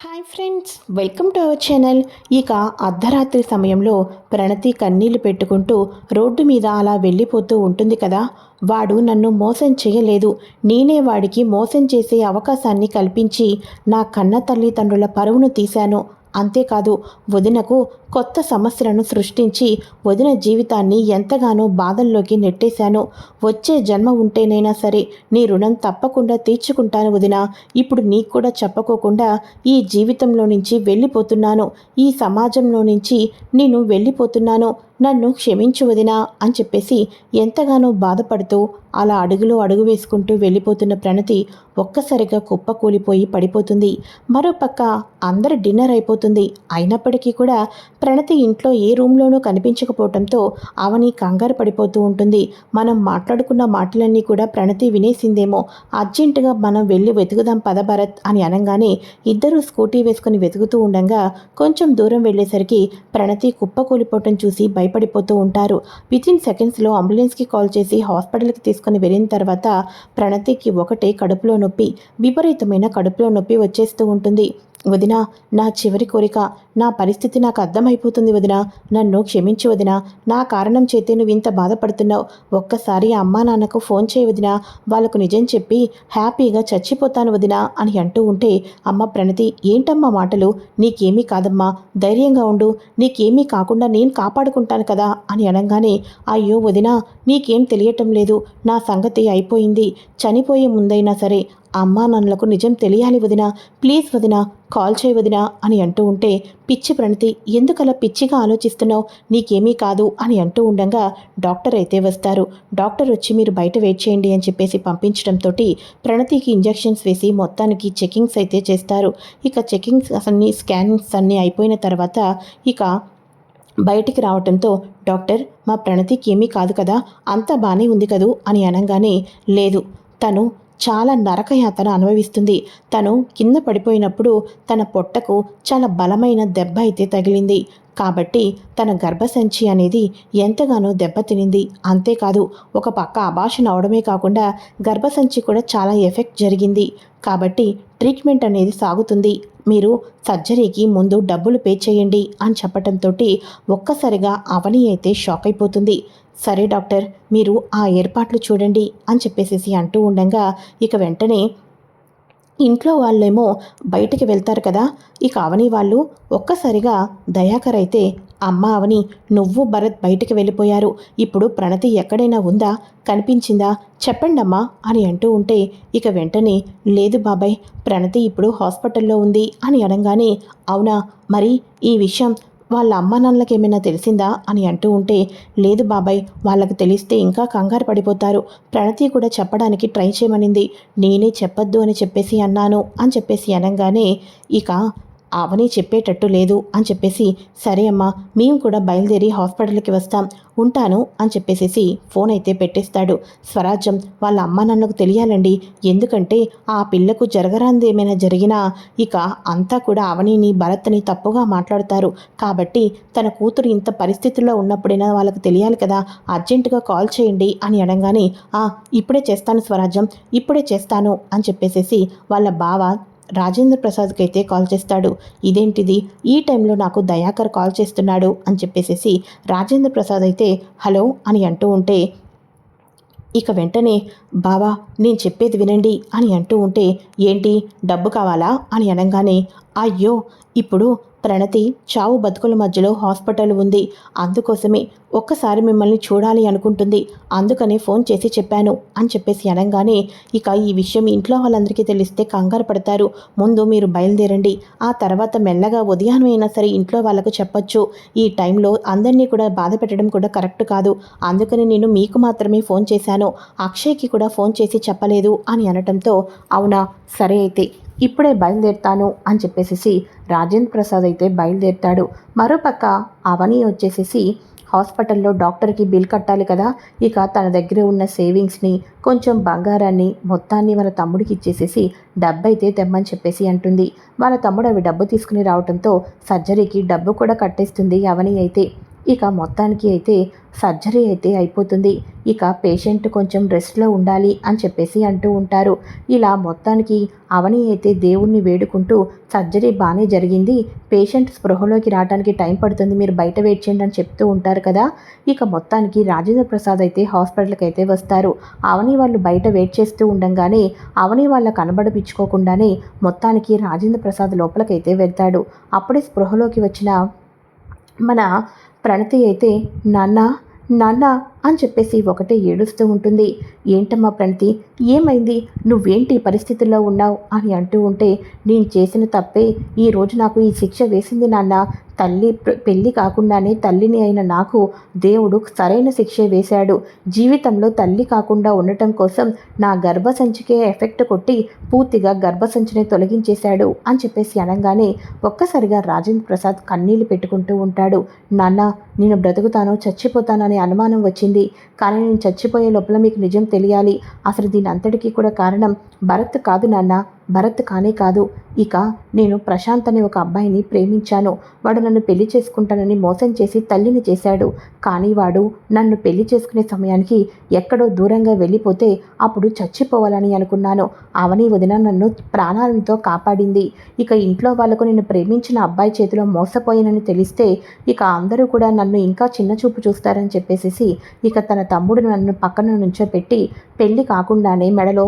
Hi friends welcome to our channel. ఇక అర్ధరాత్రి సమయంలో ప్రణతి కన్నీళ్ళు పెట్టుకుంటూ రోడ్డు మీద అలా వెళ్ళిపోతూ ఉంటుంది కదా. వాడు నన్ను మోసం చేయలేదు. నేనే వాడికి మోసం చేసే అవకాశాన్ని కల్పించి నా కన్న తల్లిదండ్రుల పరువును తీశాను. అంతేకాదు వదినకు కొత్త సమస్యలను సృష్టించి వదిన జీవితాన్ని ఎంతగానో బాధల్లోకి నెట్టేశాను. వచ్చే జన్మ ఉంటేనైనా సరే నీ రుణం తప్పకుండా తీర్చుకుంటాను వదిన. ఇప్పుడు నీకు కూడా చెప్పుకోకుండా ఈ జీవితంలో నుంచి వెళ్ళిపోతున్నాను. ఈ సమాజంలో నుంచి నేను వెళ్ళిపోతున్నాను. నన్ను క్షమించు వదినా అని చెప్పేసి ఎంతగానో బాధపడుతూ అలా అడుగులో అడుగు వేసుకుంటూ వెళ్ళిపోతున్న ప్రణతి ఒక్కసారిగా కుప్పకూలిపోయి పడిపోతుంది. మరోపక్క అందరి డిన్నర్ అయిపోతుంది. అయినప్పటికీ కూడా ప్రణతి ఇంట్లో ఏ రూమ్లోనూ కనిపించకపోవడంతో అవని కంగారు పడిపోతూ ఉంటుంది. మనం మాట్లాడుకున్న మాటలన్నీ కూడా ప్రణతి వినేసిందేమో. అర్జెంటుగా మనం వెళ్ళి వెతుకుదాం పద భరత్ అని అనగానే ఇద్దరూ స్కూటీ వేసుకుని వెతుకుతూ ఉండగా కొంచెం దూరం వెళ్ళేసరికి ప్రణతి కుప్పకూలిపోవటం చూసి భయపడిపోతూ ఉంటారు. విత్ ఇన్ సెకండ్స్లో అంబులెన్స్కి కాల్ చేసి హాస్పిటల్కి తీసుకుని వెళ్ళిన తర్వాత ప్రణతికి ఒకటే కడుపులో నొప్పి విపరీతమైన కడుపులో నొప్పి వచ్చేస్తూ ఉంటుంది. వదిన నా చివరి కోరిక నా పరిస్థితి నాకు అర్థమైపోతుంది వదిన. నన్ను క్షమించి వదిన. నా కారణం చేతే నువ్వు ఇంత బాధపడుతున్నావు. ఒక్కసారి అమ్మా నాన్నకు ఫోన్ చేయి వదిన. వాళ్ళకు నిజం చెప్పి హ్యాపీగా చచ్చిపోతాను వదిన అని అంటూ ఉంటే అమ్మ ప్రణతి ఏంటమ్మా మాటలు? నీకేమీ కాదమ్మా. ధైర్యంగా ఉండు. నీకేమీ కాకుండా నేను కాపాడుకుంటాను కదా అని అనగానే అయ్యో వదిన నీకేం తెలియటం లేదు. నా సంగతి అయిపోయింది. చనిపోయే ముందైనా సరే అమ్మా నన్నులకు నిజం తెలియాలి వదిన. ప్లీజ్ వదిన కాల్ చేయి వదిన అని అంటూ ఉంటే పిచ్చి ప్రణతి ఎందుకలా పిచ్చిగా ఆలోచిస్తున్నావు? నీకేమీ కాదు అని అంటూ ఉండగా డాక్టర్ అయితే వస్తారు. డాక్టర్ వచ్చి మీరు బయట వెయిట్ చేయండి అని చెప్పేసి పంపించడంతో ప్రణతికి ఇంజెక్షన్స్ వేసి మొత్తానికి చెకింగ్స్ అయితే చేస్తారు. ఇక చెకింగ్స్ అన్ని స్కానింగ్స్ అన్నీ అయిపోయిన తర్వాత ఇక బయటికి రావటంతో డాక్టర్ మా ప్రణతికి ఏమీ కాదు కదా అంతా బాగానే ఉంది కదూ అని అనగానే లేదు తను చాలా నరకయాతన అనుభవిస్తుంది. తను కింద పడిపోయినప్పుడు తన పొట్టకు చాలా బలమైన దెబ్బ అయితే తగిలింది. కాబట్టి తన గర్భసంచి అనేది ఎంతగానో దెబ్బతినింది. అంతేకాదు ఒక పక్క అభాషణ అవడమే కాకుండా గర్భసంచి కూడా చాలా ఎఫెక్ట్ జరిగింది. కాబట్టి ట్రీట్మెంట్ అనేది సాగుతుంది. మీరు సర్జరీకి ముందు డబ్బులు పే చేయండి అని చెప్పటంతో ఒక్కసారిగా అవని అయితే షాక్ అయిపోతుంది. సరే డాక్టర్ మీరు ఆ ఏర్పాట్లు చూడండి అని చెప్పేసేసి అంటూ ఉండగా ఇక వెంటనే ఇంట్లో వాళ్ళేమో బయటికి వెళ్తారు కదా. ఇక అవని వాళ్ళు ఒక్కసారిగా దయాకర్ అయితే అమ్మ అవని నువ్వు భరత్ బయటికి వెళ్ళిపోయారు. ఇప్పుడు ప్రణతి ఎక్కడైనా ఉందా? కనిపించిందా? చెప్పండమ్మా అని అంటూ ఉంటే ఇక వెంటనే లేదు బాబాయ్ ప్రణతి ఇప్పుడు హాస్పిటల్లో ఉంది అని అనగానే అవునా? మరి ఈ విషయం వాళ్ళ అమ్మ నాన్నలకి ఏమైనా తెలిసిందా అని అంటూ ఉంటే లేదు బాబాయ్ వాళ్ళకి తెలిస్తే ఇంకా కంగారు పడిపోతారు. ప్రణతి కూడా చెప్పడానికి ట్రై చేయమనింది. నేనే చెప్పొద్దు అని చెప్పేసి అన్నాను. అని చెప్పేసి అనగానే ఇక అవని చెప్పేటట్టు లేదు అని చెప్పేసి సరే అమ్మా మేము కూడా బయలుదేరి హాస్పిటల్కి వస్తాం ఉంటాను అని చెప్పేసేసి ఫోన్ అయితే పెట్టేస్తాడు. స్వరాజ్యం వాళ్ళ అమ్మ నాన్నకు తెలియాలండి. ఎందుకంటే ఆ పిల్లకు జరగరాంది ఏమైనా జరిగినా ఇక అంతా కూడా అవనిని భరత్ని తప్పుగా మాట్లాడతారు. కాబట్టి తన కూతురు ఇంత పరిస్థితుల్లో ఉన్నప్పుడైనా వాళ్ళకు తెలియాలి కదా అర్జెంటుగా కాల్ చేయండి అని అనగానే ఇప్పుడే చేస్తాను స్వరాజ్యం ఇప్పుడే చేస్తాను అని చెప్పేసేసి వాళ్ళ బావ రాజేంద్ర ప్రసాద్కి అయితే కాల్ చేస్తాడు. ఇదేంటిది? ఈ టైంలో నాకు దయాకర్ కాల్ చేస్తున్నాడు అని చెప్పేసేసి రాజేంద్ర ప్రసాద్ అయితే హలో అని అంటూ ఉంటే ఇక వెంటనే బావా నేను చెప్పేది వినండి అని అంటూ ఉంటే ఏంటి? డబ్బు కావాలా? అని అనగానే అయ్యో ఇప్పుడు ప్రణతి చావు బతుకుల మధ్యలో హాస్పిటల్ ఉంది. అందుకోసమే ఒక్కసారి మిమ్మల్ని చూడాలి అనుకుంటుంది. అందుకనే ఫోన్ చేసి చెప్పాను అని చెప్పేసి అనగానే ఇక ఈ విషయం ఇంట్లో వాళ్ళందరికీ తెలిస్తే కంగారు పడతారు. ముందు మీరు బయలుదేరండి. ఆ తర్వాత మెల్లగా ఉదయం అయినా సరే ఇంట్లో వాళ్ళకు చెప్పొచ్చు. ఈ టైంలో అందరినీ కూడా బాధ పెట్టడం కూడా కరెక్ట్ కాదు. అందుకని నేను మీకు మాత్రమే ఫోన్ చేశాను. అక్షయ్కి కూడా ఫోన్ చేసి చెప్పలేదు అని అనటంతో అవునా? సరే అయితే. ఇప్పుడే బయలుదేరుతాను అని చెప్పేసి రాజేంద్ర ప్రసాద్ అయితే బయలుదేరుతాడు. మరోపక్క అవని వచ్చేసేసి హాస్పిటల్లో డాక్టర్కి బిల్ కట్టాలి కదా ఇక తన దగ్గర ఉన్న సేవింగ్స్ని కొంచెం బంగారాన్ని మొత్తాన్ని వాళ్ళ తమ్ముడికి ఇచ్చేసేసి డబ్బు అయితే తెమ్మని చెప్పేసి అంటుంది. వాళ్ళ తమ్ముడు అవి డబ్బు తీసుకుని రావడంతో సర్జరీకి డబ్బు కూడా కట్టేస్తుంది అవని అయితే. ఇక మొత్తానికి అయితే సర్జరీ అయితే అయిపోతుంది. ఇక పేషెంట్ కొంచెం రెస్ట్లో ఉండాలి అని చెప్పేసి అంటూ ఉంటారు. ఇలా మొత్తానికి అవని అయితే దేవుణ్ణి వేడుకుంటూ సర్జరీ బాగానే జరిగింది. పేషెంట్ స్పృహలోకి రావడానికి టైం పడుతుంది. మీరు బయట వెయిట్ చేయండి అని చెప్తూ ఉంటారు కదా. ఇక మొత్తానికి రాజేంద్ర ప్రసాద్ అయితే హాస్పిటల్కి అయితే వస్తారు. అవని వాళ్ళు బయట వెయిట్ చేస్తూ ఉండంగానే అవని వాళ్ళ కనబడిపించుకోకుండానే మొత్తానికి రాజేంద్ర ప్రసాద్ లోపలికైతే వెళ్తాడు. అప్పుడే స్పృహలోకి వచ్చిన మన ప్రణతి అయితే నాన్న నాన్న అని చెప్పేసి ఒకటే ఏడుస్తూ ఉంటుంది. ఏంటమ్మా ప్రణతి ఏమైంది? నువ్వేంటి పరిస్థితుల్లో ఉన్నావు? అని అంటూ ఉంటే నేను చేసిన తప్పే. ఈరోజు నాకు ఈ శిక్ష వేసింది నాన్న. తల్లి పెళ్ళి కాకుండానే తల్లిని అయిన నాకు దేవుడు సరైన శిక్ష వేశాడు. జీవితంలో తల్లి కాకుండా ఉండటం కోసం నా గర్భసంచికే ఎఫెక్ట్ కొట్టి పూర్తిగా గర్భసంచిని తొలగించేశాడు అని చెప్పేసి అనగానే ఒక్కసారిగా రాజేంద్ర ప్రసాద్ కన్నీళ్ళు పెట్టుకుంటూ ఉంటాడు. నాన్న నేను బ్రతుకుతాను చచ్చిపోతాననే అనుమానం వచ్చింది. కానీ నేను చచ్చిపోయే లోపల మీకు నిజం తెలియాలి. అసలు దీని అంతటికీ కూడా కారణం భరత్ కాదు నాన్న. భరత్ కానే కాదు. ఇక నేను ప్రశాంత్ అనే ఒక అబ్బాయిని ప్రేమించాను. వాడు నన్ను పెళ్ళి చేసుకుంటానని మోసం చేసి తల్లిని చేశాడు. కానీ వాడు నన్ను పెళ్ళి చేసుకునే సమయానికి ఎక్కడో దూరంగా వెళ్ళిపోతే అప్పుడు చచ్చిపోవాలని అనుకున్నాను. అవని వదిన నన్ను ప్రాణాలతో కాపాడింది. ఇక ఇంట్లో వాళ్ళకు నేను ప్రేమించిన అబ్బాయి చేతిలో మోసపోయానని తెలిస్తే ఇక అందరూ కూడా నన్ను ఇంకా చిన్న చూపు చూస్తారని చెప్పేసేసి ఇక తన తమ్ముడు నన్ను పక్కన నుంచోపెట్టి పెళ్ళి కాకుండానే మెడలో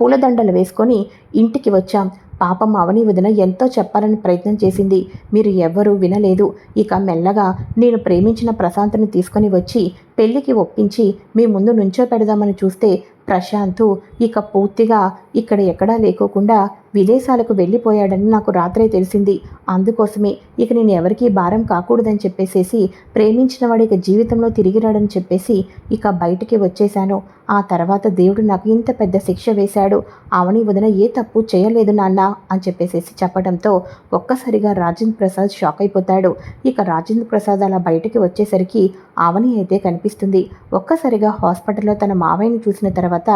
పూలదండలు వేసుకొని ఇంటికి వచ్చాం. పాపం అవని వదిన ఎంతో చెప్పాలని ప్రయత్నం చేసింది. మీరు ఎవ్వరూ వినలేదు. ఇక మెల్లగా నేను ప్రేమించిన ప్రశాంత్ని తీసుకొని వచ్చి పెళ్ళికి ఒప్పించి మీ ముందు నుంచో పెడదామని చూస్తే ప్రశాంత్ ఇక పూర్తిగా ఇక్కడ ఎక్కడా లేకోకుండా విదేశాలకు వెళ్ళిపోయాడని నాకు రాత్రే తెలిసింది. అందుకోసమే ఇక నేను ఎవరికీ భారం కాకూడదని చెప్పేసేసి ప్రేమించిన వాడు ఇక జీవితంలో తిరిగి రాడని చెప్పేసి ఇక బయటికి వచ్చేశాను. ఆ తర్వాత దేవుడు నాకు ఇంత పెద్ద శిక్ష వేశాడు. అవని వదిన ఏ తప్పు చేయలేదు నాన్న. అని చెప్పేసేసి చెప్పడంతో ఒక్కసారిగా రాజేంద్ర ప్రసాద్ షాక్ అయిపోతాడు. ఇక రాజేంద్ర ప్రసాద్ అలా బయటికి వచ్చేసరికి అవని అయితే కనిపిస్తుంది. ఒక్కసారిగా హాస్పిటల్లో తన మావయ్యని చూసిన తర్వాత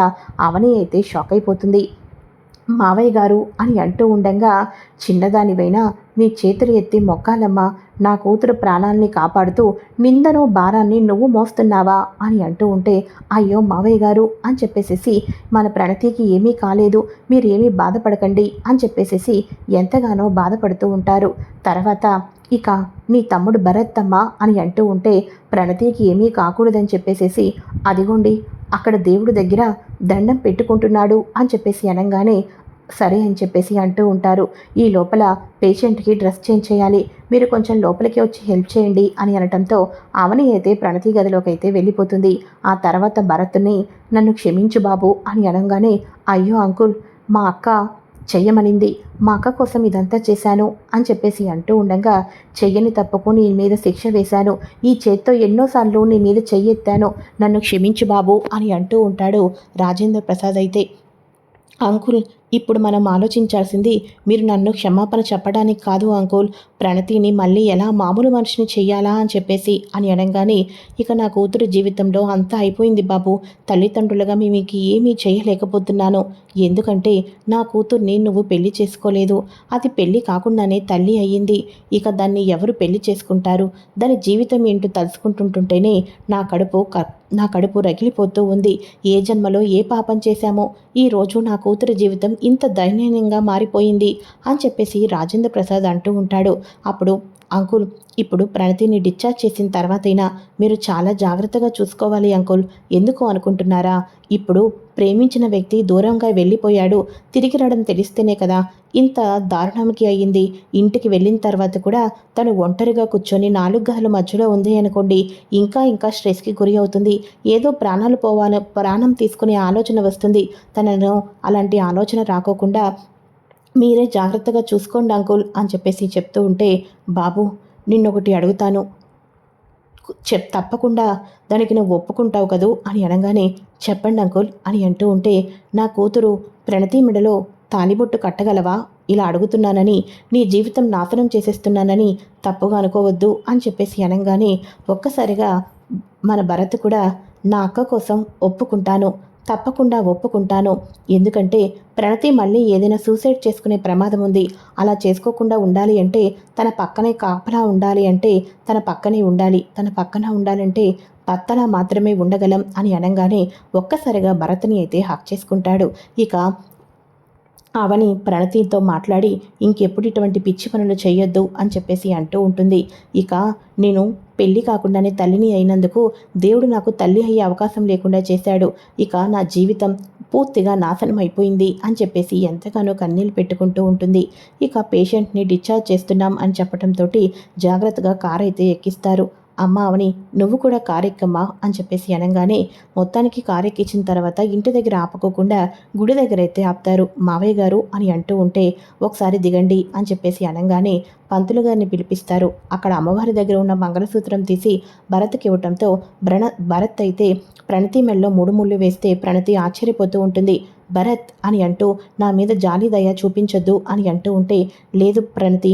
అవని అయితే షాక్ అయిపోతుంది. మావయ్య గారు అని అంటూ ఉండగా చిన్నదానివైనా నీ చేతులు ఎత్తి మొక్కాలమ్మా. నా కూతురు ప్రాణాల్ని కాపాడుతూ నిందను భారాన్ని నువ్వు మోస్తున్నావా అని అంటూ ఉంటే అయ్యో మావయ్య గారు అని చెప్పేసేసి మన ప్రణతికి ఏమీ కాలేదు మీరేమీ బాధపడకండి అని చెప్పేసేసి ఎంతగానో బాధపడుతూ ఉంటారు. తర్వాత ఇక నీ తమ్ముడు భరత్తమ్మ అని అంటూ ఉంటే ప్రణతికి ఏమీ కాకూడదని చెప్పేసేసి అదిగోండి అక్కడ దేవుడి దగ్గర దండం పెట్టుకుంటున్నాడు అని చెప్పేసి అనగానే సరే అని చెప్పేసి అంటూ ఉంటారు. ఈ లోపల పేషెంట్కి డ్రెస్ చేంజ్ చేయాలి మీరు కొంచెం లోపలికి వచ్చి హెల్ప్ చేయండి అని అనటంతో అవని అయితే ప్రణతి గదిలోకి అయితే వెళ్ళిపోతుంది. ఆ తర్వాత భరత్ని నన్ను క్షమించు బాబు అని అనగానే అయ్యో అంకుల్ మా అక్క చెయ్యమనింది. మా అక్క కోసం ఇదంతా చేశాను అని చెప్పేసి అంటూ ఉండగా చెయ్యని తప్పుకు నీ మీద శిక్ష వేశాను. ఈ చేత్తో ఎన్నోసార్లు నీ మీద చెయ్యెత్తాను. నన్ను క్షమించు బాబు అని అంటూ ఉంటాడు రాజేంద్ర ప్రసాద్ అయితే. అంకుల్ ఇప్పుడు మనం ఆలోచించాల్సింది మీరు నన్ను క్షమాపణ చెప్పడానికి కాదు అంకుల్. ప్రణతిని మళ్ళీ ఎలా మామూలు మనిషిని చెయ్యాలా అని చెప్పేసి అని అనగానే ఇక నా కూతురు జీవితంలో అంతా అయిపోయింది బాబు. తల్లిదండ్రులుగా మీ మీకు ఏమీ చేయలేకపోతున్నాను ఎందుకంటే నా కూతుర్ని నువ్వు పెళ్ళి చేసుకోలేదు. అది పెళ్ళి కాకుండానే తల్లి అయ్యింది. ఇక దాన్ని ఎవరు పెళ్ళి చేసుకుంటారు? దాని జీవితం ఏంటో తలుచుకుంటుంటుంటేనే నా కడుపు క- నా కడుపు రగిలిపోతూ ఉంది. ఏ జన్మలో ఏ పాపం చేశామో. ఈరోజు నా కూతురు జీవితం ఇంత దయనీయంగా మారిపోయింది అని చెప్పేసి రాజేంద్ర ప్రసాద్ అంటూ ఉంటాడు. అప్పుడు అంకుల్ ఇప్పుడు ప్రణతిని డిశ్చార్జ్ చేసిన తర్వాతైనా మీరు చాలా జాగ్రత్తగా చూసుకోవాలి అంకుల్. ఎందుకు అనుకుంటున్నారా? ఇప్పుడు ప్రేమించిన వ్యక్తి దూరంగా వెళ్ళిపోయాడు. తిరిగి రావడం తెలిస్తేనే కదా. ఇంత దారుణంకి అయ్యింది. ఇంటికి వెళ్ళిన తర్వాత కూడా తను ఒంటరిగా కూర్చొని నాలుగు గదుల మధ్యలో ఉంది అనుకోండి ఇంకా ఇంకా స్ట్రెస్కి గురి అవుతుంది. ఏదో ప్రాణాలు పోవాలి ప్రాణం తీసుకునే ఆలోచన వస్తుంది. తనను అలాంటి ఆలోచన రాకోకుండా మీరే జాగ్రత్తగా చూసుకోండి అంకుల్ అని చెప్పేసి చెప్తూ ఉంటే బాబు నిన్నొకటి అడుగుతాను. చెప్ తప్పకుండా దానికి నువ్వు ఒప్పుకుంటావు కదూ? అని అనగానే చెప్పండి అంకుల్ అని అంటూ ఉంటే నా కూతురు ప్రణతి మెడలో తాలిబొట్టు కట్టగలవా? ఇలా అడుగుతున్నానని నీ జీవితం నాశనం చేసేస్తున్నానని తప్పుగా అనుకోవద్దు అని చెప్పేసి అనగానే ఒక్కసారిగా మన భరత్ కూడా నా అక్క కోసం ఒప్పుకుంటాను. తప్పకుండా ఒప్పుకుంటాను. ఎందుకంటే ప్రణతి మళ్ళీ ఏదైనా సూసైడ్ చేసుకునే ప్రమాదం ఉంది. అలా చేసుకోకుండా ఉండాలి అంటే తన పక్కనే కాపలా ఉండాలి అంటే తన పక్కనే ఉండాలి. తన పక్కన ఉండాలంటే భర్తలా మాత్రమే ఉండగలం అని అనగానే ఒక్కసారిగా భరత్ని అయితే హక్ చేసుకుంటాడు. ఇక అవని ప్రణతితో మాట్లాడి ఇంకెప్పుడు ఇటువంటి పిచ్చి పనులు చేయొద్దు అని చెప్పేసి అంటూ ఉంటుంది. ఇక నేను పెళ్ళి కాకుండానే తల్లిని అయినందుకు దేవుడు నాకు తల్లి అయ్యే అవకాశం లేకుండా చేశాడు. ఇక నా జీవితం పూర్తిగా నాశనం అయిపోయింది అని చెప్పేసి ఎంతగానో కన్నీళ్ళు పెట్టుకుంటూ ఉంటుంది. ఇక పేషెంట్ని డిశ్చార్జ్ చేస్తున్నాం అని చెప్పడంతో జాగ్రత్తగా కార్ అయితే ఎక్కిస్తారు. అమ్మ అవని నువ్వు కూడా కారెక్కమ్మా అని చెప్పేసి అనగానే మొత్తానికి కారెక్కిచ్చిన తర్వాత ఇంటి దగ్గర ఆపకోకుండా గుడి దగ్గర అయితే ఆపుతారు. మావయ్య గారు అని అంటూ ఉంటే ఒకసారి దిగండి అని చెప్పేసి అనగానే పంతులు గారిని పిలిపిస్తారు. అక్కడ అమ్మవారి దగ్గర ఉన్న మంగళసూత్రం తీసి భరత్కి ఇవ్వటంతో బ్రణ భరత్ అయితే ప్రణతి మెల్లో మూడు ముళ్ళు వేస్తే ప్రణతి ఆశ్చర్యపోతూ ఉంటుంది. భరత్ అని అంటూ నా మీద జాలి దయ చూపించొద్దు అని అంటూ ఉంటే లేదు ప్రణతి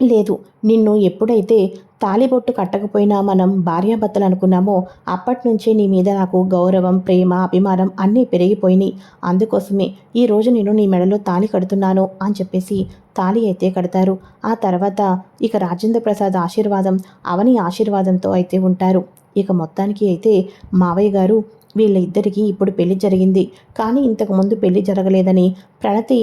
లేదు నిన్ను ఎప్పుడైతే తాలిబొట్టు కట్టకపోయినా మనం భార్యాభర్తలు అనుకున్నామో అప్పటి నుంచే నీ మీద నాకు గౌరవం ప్రేమ అభిమానం అన్నీ పెరిగిపోయినాయి. అందుకోసమే ఈ రోజు నేను నీ మెడలో తాళి కడుతున్నాను అని చెప్పేసి తాళి అయితే కడతారు. ఆ తర్వాత ఇక రాజేంద్ర ప్రసాద్ ఆశీర్వాదం అవని ఆశీర్వాదంతో అయితే ఉంటారు. ఇక మొత్తానికి అయితే మావయ్య గారు వీళ్ళిద్దరికీ ఇప్పుడు పెళ్ళి జరిగింది. కానీ ఇంతకుముందు పెళ్ళి జరగలేదని ప్రణతి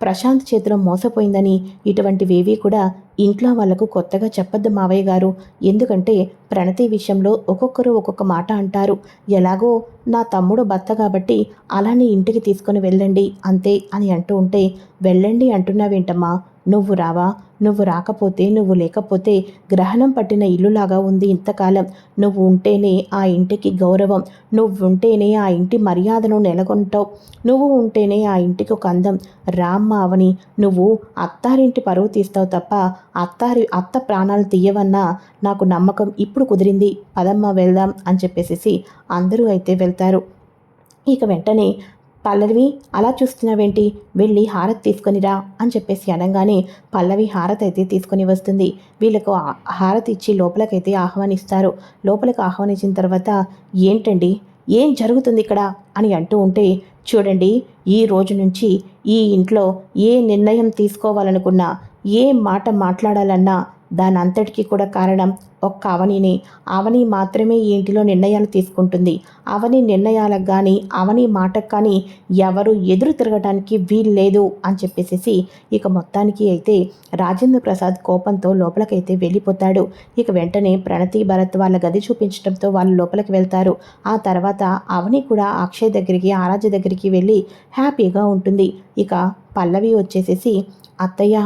ప్రశాంత్ చేతిలో మోసపోయిందని ఇటువంటివేవీ కూడా ఇంట్లో వాళ్ళకు కొత్తగా చెప్పొద్దు మావయ్య గారు. ఎందుకంటే ప్రణతి విషయంలో ఒక్కొక్కరు ఒక్కొక్క మాట అంటారు. ఎలాగో నా తమ్ముడు భర్త కాబట్టి అలానే ఇంటికి తీసుకొని వెళ్ళండి అంతే అని అంటూ ఉంటే వెళ్ళండి అంటున్నావేంటమ్మా? నువ్వు రావా? నువ్వు రాకపోతే నువ్వు లేకపోతే గ్రహణం పట్టిన ఇల్లులాగా ఉంది ఇంతకాలం. నువ్వు ఉంటేనే ఆ ఇంటికి గౌరవం. నువ్వు ఉంటేనే ఆ ఇంటి మర్యాదను నెలకొంటావు. నువ్వు ఉంటేనే ఆ ఇంటికి ఒక అందం. రామ్మ అవని నువ్వు అత్తారింటి పరువు తీస్తావు తప్ప అత్తారి అత్త ప్రాణాలు తీయవన్నా నాకు నమ్మకం ఇప్పుడు కుదిరింది. పదమ్మ వెళ్దాం అని చెప్పేసి అందరూ అయితే వెళ్తారు. ఇక వెంటనే పల్లవి అలా చూస్తున్నావేంటి? వెళ్ళి హారతి తీసుకొనిరా అని చెప్పేసి అనగానే పల్లవి హారతి అయితే తీసుకొని వస్తుంది. వీళ్ళకు హారతి ఇచ్చి లోపలకైతే ఆహ్వానిస్తారు. లోపలికి ఆహ్వానించిన తర్వాత ఏంటండి? ఏం జరుగుతుంది ఇక్కడ? అని అంటూ ఉంటే చూడండి ఈ రోజు నుంచి ఈ ఇంట్లో ఏ నిర్ణయం తీసుకోవాలనుకున్నా ఏ మాట మాట్లాడాలన్నా దాని అంతటికీ కూడా కారణం ఒక్క అవనిని. అవని మాత్రమే ఈ ఇంటిలో నిర్ణయాలు తీసుకుంటుంది. అవని నిర్ణయాలకు కానీ అవని మాటకు కానీ ఎవరు ఎదురు తిరగడానికి వీల్లేదు అని చెప్పేసి ఇక మొత్తానికి అయితే రాజేంద్ర ప్రసాద్ కోపంతో లోపలికైతే వెళ్ళిపోతాడు. ఇక వెంటనే ప్రణతి భరత్ వాళ్ళ గది చూపించడంతో వాళ్ళు లోపలికి వెళ్తారు. ఆ తర్వాత అవని కూడా అక్షయ్ దగ్గరికి ఆరాధ్య దగ్గరికి వెళ్ళి హ్యాపీగా ఉంటుంది. ఇక పల్లవి వచ్చేసేసి అత్తయ్య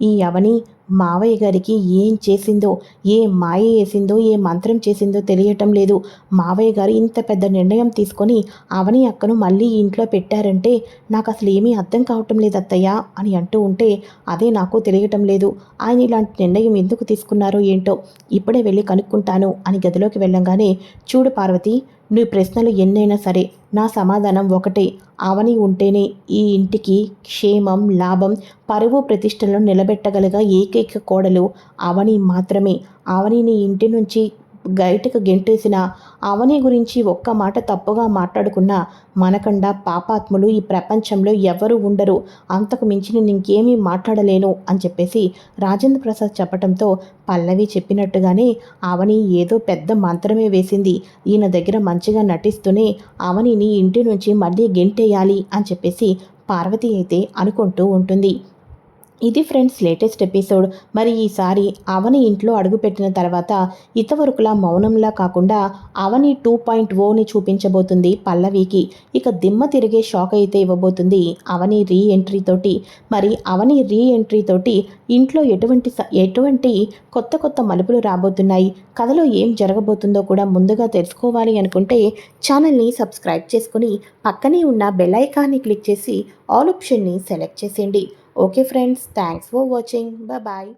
ఈ అవని మావయ్య గారికి ఏం చేసిందో ఏ మాయ వేసిందో ఏ మంత్రం చేసిందో తెలియటం లేదు. మావయ్య గారు ఇంత పెద్ద నిర్ణయం తీసుకొని అవని అక్కను మళ్ళీ ఇంట్లో పెట్టారంటే నాకు అసలు ఏమీ అర్థం కావటం లేదు అత్తయ్య అని అంటూ ఉంటే అదే నాకు తెలియటం లేదు. ఆయన ఇలాంటి నిర్ణయం ఎందుకు తీసుకున్నారో ఏంటో ఇప్పుడే వెళ్ళి కనుక్కుంటాను అని గదిలోకి వెళ్ళంగానే చూడు పార్వతి నీ ప్రశ్నలు ఎన్నైనా సరే నా సమాధానం ఒకటే. అవని ఉంటేనే ఈ ఇంటికి క్షేమం లాభం పరువు ప్రతిష్టలను నిలబెట్టగలగా ఏకైక కోడలు అవని మాత్రమే. అవనిని ఇంటి నుంచి గైటకు గెంటేసిన అవని గురించి ఒక్క మాట తప్పుగా మాట్లాడుకున్న మనకండా పాపాత్ములు ఈ ప్రపంచంలో ఎవరు ఉండరు. అంతకు మించి నేను ఇంకేమీ మాట్లాడలేను అని చెప్పేసి రాజేంద్ర ప్రసాద్ చెప్పడంతో పల్లవి చెప్పినట్టుగానే అవని ఏదో పెద్ద మంత్రమే వేసింది. ఈయన దగ్గర మంచిగా నటిస్తూనే అవనిని ఇంటి నుంచి మళ్ళీ గెంటేయాలి అని చెప్పేసి పార్వతి అయితే అనుకుంటూ ఉంటుంది. ఇది ఫ్రెండ్స్ లేటెస్ట్ ఎపిసోడ్. మరి ఈసారి అవని ఇంట్లో అడుగుపెట్టిన తర్వాత ఇతవరకులా మౌనంలా కాకుండా అవని టూ పాయింట్ ఓని చూపించబోతుంది పల్లవికి. ఇక దిమ్మ తిరిగే షాక్ అయితే ఇవ్వబోతుంది అవని రీ ఎంట్రీ తోటి. మరి అవని రీ ఎంట్రీ తోటి ఇంట్లో ఎటువంటి ఎటువంటి కొత్త కొత్త మలుపులు రాబోతున్నాయి? కథలో ఏం జరగబోతుందో కూడా ముందుగా తెలుసుకోవాలి అనుకుంటే ఛానల్ని సబ్స్క్రైబ్ చేసుకుని పక్కనే ఉన్న బెల్ ఐకాన్ని క్లిక్ చేసి ఆల్ ఆప్షన్ని సెలెక్ట్ చేసేయండి. okay friends thanks for watching bye